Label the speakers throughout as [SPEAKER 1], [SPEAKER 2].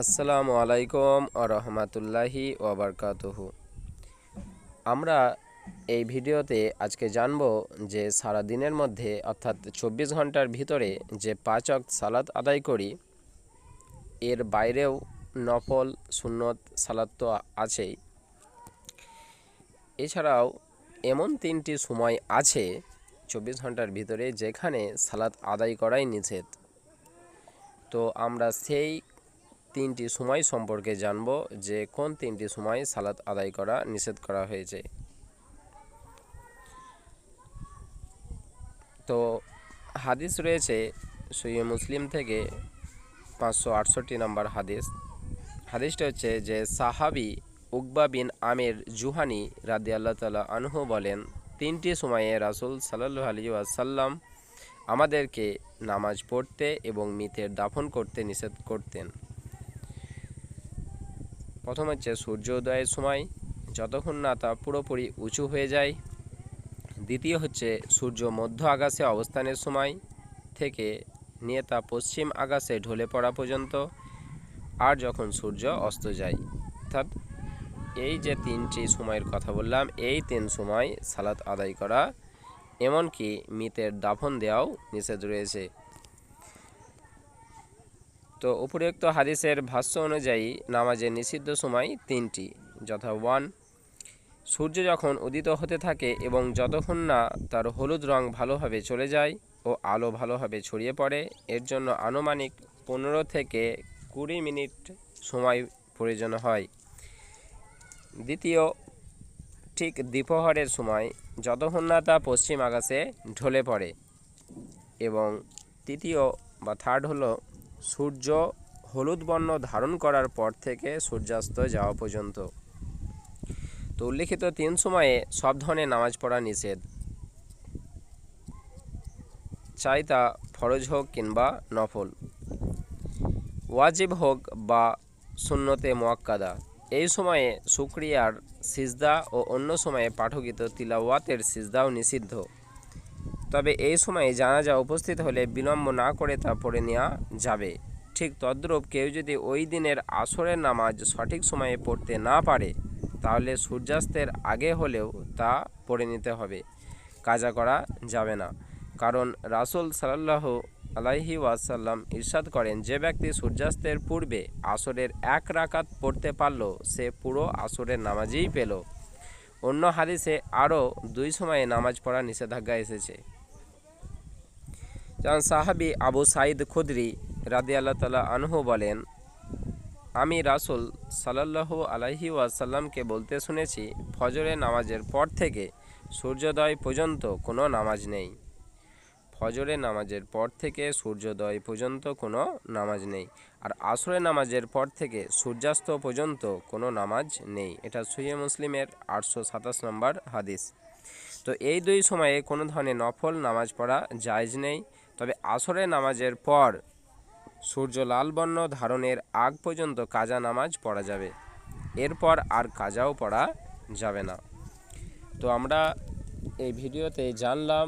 [SPEAKER 1] আসসালামু আলাইকুম আ রহমতুল্লাহি ওবরকাতুহু আমরা এই ভিডিওতে আজকে জানব যে সারা দিনের মধ্যে, অর্থাৎ চব্বিশ ঘণ্টার ভিতরে যে পাঁচ অক্ত সালাত আদায় করি, এর বাইরেও নফল, সুন্নত সালাত তো আছেই। এছাড়াও এমন তিনটি সময় আছে চব্বিশ ঘণ্টার ভিতরে যেখানে সালাত আদায় করাই নিষেধ। তো আমরা সেই তিনটি সময় সম্পর্কে জানব যে কোন তিনটি সময় সালাত আদায় করা নিষেধ করা হয়েছে। তো হাদিস রয়েছে সৈয় মুসলিম থেকে পাঁচশো আটষট্টি নম্বর হাদিস। হাদিসটা হচ্ছে যে সাহাবি উকবা বিন আমের জুহানি রাদি আল্লাহ তালা আনহু বলেন, তিনটি সময়ে রাসুল সাল্লু আলী আসাল্লাম আমাদেরকে নামাজ পড়তে এবং মিথের দাফন করতে নিষেধ করতেন। প্রথম হচ্ছে সূর্য উদয়ের সময়, যতক্ষণ না তা পুরোপুরি উঁচু হয়ে যায়। দ্বিতীয় হচ্ছে সূর্য মধ্য আকাশে অবস্থানের সময় থেকে নিয়ে তা পশ্চিম আকাশে ঢলে পড়া পর্যন্ত, আর যখন সূর্য অস্ত যায়। অর্থাৎ এই যে তিনটি সময়ের কথা বললাম, এই তিন সময় সালাত আদায় করা, এমনকি মৃতের দাফন দেওয়াও নিষেধ রয়েছে। তো উপরোক্ত হাদিসের ভাষ্য অনুযায়ী নামাজের নিষিদ্ধ সময় তিনটি, যথা ওয়ান, সূর্য যখন উদিত হতে থাকে এবং যতক্ষণ না তার হলুদ রং ভালোভাবে চলে যায় ও আলো ভালোভাবে ছড়িয়ে পড়ে, এর জন্য আনুমানিক পনেরো থেকে কুড়ি মিনিট সময় প্রয়োজন হয়। দ্বিতীয়, ঠিক দ্বীপহরের সময় যতক্ষণ না তা পশ্চিম আকাশে ঢলে পড়ে এবং তৃতীয় বা থার্ড হলো সূর্য হলুদ বর্ণ ধারণ করার পর থেকে সূর্যাস্ত যাওয়া পর্যন্ত। তো উল্লিখিত তিন সময়ে সব ধরনের নামাজ পড়া নিষেধ। চাই তা ফরজ হোক কিংবা নফল। ওয়াজিব হোক বা সুন্নতে মোয়াক্কাদা। এই সময়ে শুক্রিয়ার সিজদা ও অন্য সময়ে পাঠকিত তিলাওয়াতের সিজদাও নিষিদ্ধ। তবে এই সময়ে জানাজা উপস্থিত হলে বিলম্ব না করে তা পড়ে নেওয়া যাবে। ঠিক তদ্রূপ কেউ যদি ওই দিনের আসরের নামাজ সঠিক সময়ে পড়তে না পারে, তাহলে সূর্যাস্তের আগে হলেও তা পড়ে নিতে হবে। কাজা করা যাবে না। কারণ রাসুল সাল্লাহ আলাইহি ওয়াসাল্লাম ইরশাদ করেন, যে ব্যক্তি সূর্যাস্তের পূর্বে আসরের এক রাকাত পড়তে পারল, সে পুরো আসরের নামাজই পেল। অন্য হাদিসে আরও দুই সময়ে নামাজ পড়া নিষেধাজ্ঞা এসেছে। যেমন সাহাবি আবু সাইদ খুদরি রাদি আল্লাহ তালা আনহু বলেন, আমি রাসুল সাল্লাহ আলাহি ওয়াসাল্লামকে বলতে শুনেছি, ফজরের নামাজের পর থেকে সূর্যোদয় পর্যন্ত কোনো নামাজ নেই। ফজরের নামাজের পর থেকে সূর্যোদয় পর্যন্ত কোনো নামাজ নেই। আর আসরের নামাজের পর থেকে সূর্যাস্ত পর্যন্ত কোনো নামাজ নেই। এটা সৈয় মুসলিমের আটশো সাতাশ নম্বর হাদিস। তো এই দুই সময়ে কোনো ধরনের নফল নামাজ পড়া জায়জ নেই। তবে আসরের নামাজের পর সূর্য লাল বর্ণ ধারণের আগ পর্যন্ত কাজা নামাজ পড়া যাবে। এরপর আর কাজাও পড়া যাবে না। তো আমরা এই ভিডিওতে জানলাম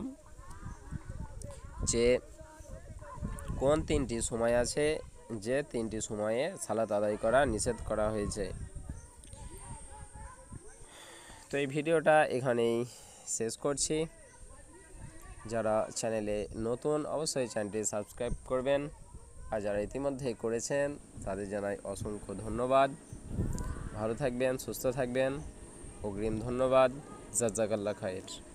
[SPEAKER 1] যে কোন তিনটি সময় আছে, যে তিনটি সময়ে সালাত আদায় করা নিষেধ করা হয়েছে। তো এই ভিডিওটা এখানেই শেষ করছি। যারা চ্যানেলে নতুন, অবশ্যই চ্যানেলটি সাবস্ক্রাইব করবেন। আর যারা ইতিমধ্যে করেছেন, তাদের জানাই অসংখ্য ধন্যবাদ। ভালো থাকবেন, সুস্থ থাকবেন। অগ্রিম ধন্যবাদ। জাজাকাল্লা খায়ের।